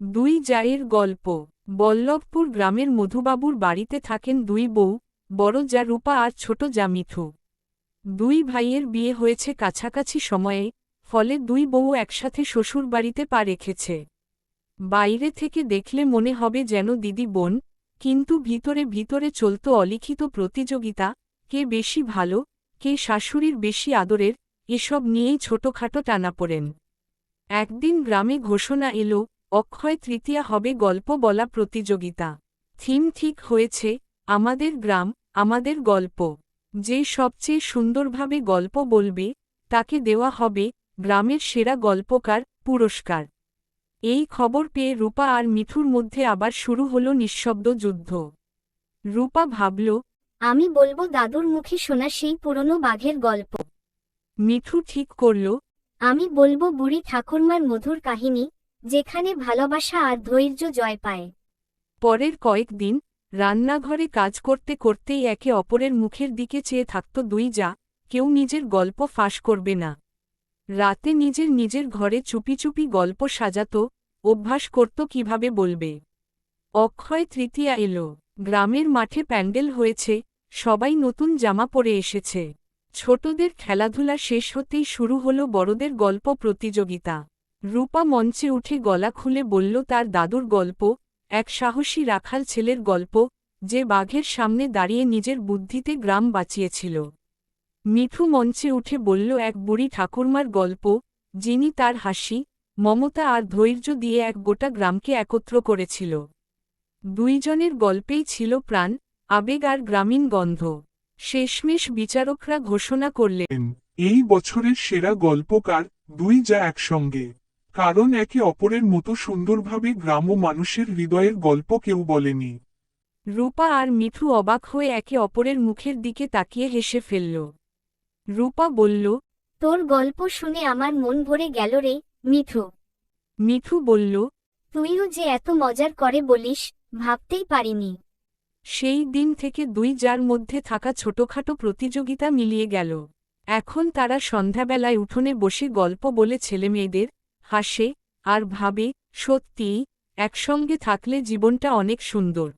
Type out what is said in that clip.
দুই জায়ের গল্প। বল্লভপুর গ্রামের মধুবাবুর বাড়িতে থাকেন দুই বউ, বড় যা রূপা আর ছোট যা মিঠু দুই ভাইয়ের বিয়ে হয়েছে কাছাকাছি সময়ে, ফলে দুই বউ একসাথে শ্বশুর বাড়িতে পা রেখেছে। বাইরে থেকে দেখলে মনে হবে যেন দিদি বোন, কিন্তু ভিতরে ভিতরে চলত অলিখিত প্রতিযোগিতা, কে বেশি ভালো, কে শাশুড়ির বেশি আদরের, এসব নিয়েই ছোটখাটো টানাপোড়েন। একদিন গ্রামে ঘোষণা এলো অক্ষয় তৃতীয়া হবে গল্প বলা প্রতিযোগিতা। থিম ঠিক হয়েছে আমাদের গ্রাম আমাদের গল্প। যে সবচেয়ে সুন্দরভাবে গল্প বলবে তাকে দেওয়া হবে গ্রামের সেরা গল্পকার পুরস্কার। এই খবর পেয়ে রূপা আর মিঠুর মধ্যে আবার শুরু হল নিঃশব্দ যুদ্ধ। রূপা ভাবল আমি বলব দাদুর মুখে শোনা সেই পুরনো বাঘের গল্প। মিঠু ঠিক করল আমি বলব বুড়ি ঠাকুরমার মধুর কাহিনী যেখানে ভালোবাসা আর ধৈর্য জয় পায়। পরের কয়েকদিন রান্নাঘরে কাজ করতে করতেই একে অপরের মুখের দিকে চেয়ে থাকত দুই যা, কেউ নিজের গল্প ফাঁস করবে না। রাতে নিজের নিজের ঘরে চুপি চুপি গল্প সাজাত, অভ্যাস করত কীভাবে বলবে। অক্ষয় তৃতীয়া এলো, গ্রামের মাঠে প্যান্ডেল হয়েছে, সবাই নতুন জামা পরে এসেছে। ছোটদের খেলাধুলা শেষ হতেই শুরু হল বড়দের গল্প প্রতিযোগিতা। রূপা মঞ্চে উঠে গলা খুলে বলল, তার দাদুর গল্প, এক সাহসী রাখাল ছেলের গল্প, যে বাঘের সামনে দাঁড়িয়ে নিজের বুদ্ধিতে গ্রাম বাঁচিয়েছিল। মিঠু মঞ্চে উঠে বলল, এক বুড়ি ঠাকুরমার গল্প, যিনি তার হাসি, মমতা আর ধৈর্য দিয়ে এক গোটা গ্রামকে একত্র করেছিল। দুইজনের গল্পেই ছিল প্রাণ, আবেগ আর গ্রামীণ গন্ধ। শেষমেশ বিচারকরা ঘোষণা করলেন, এই বছরের সেরা গল্পকার দুই যা একসঙ্গে। কারণ একে অপরের মতো সুন্দরভাবে গ্রাম ও মানুষের হৃদয়ের গল্প কেউ বলেনি। রূপা আর মিঠু অবাক হয়ে একে অপরের মুখের দিকে তাকিয়ে হেসে ফেলল। রূপা বলল তোর গল্প শুনে আমার মন ভরে গেল রে মিঠু। মিঠু বলল তুইও যে এত মজার করে বলিস ভাবতেই পারিনি। সেই দিন থেকে দুই যার মধ্যে থাকা ছোটখাটো প্রতিযোগিতা মিলিয়ে গেল। এখন তারা সন্ধ্যাবেলায় উঠোনে বসে গল্প বলে ছেলেমেয়েদের হাসে আর ভাবে সত্যিই একসঙ্গে থাকলে জীবনটা অনেক সুন্দর।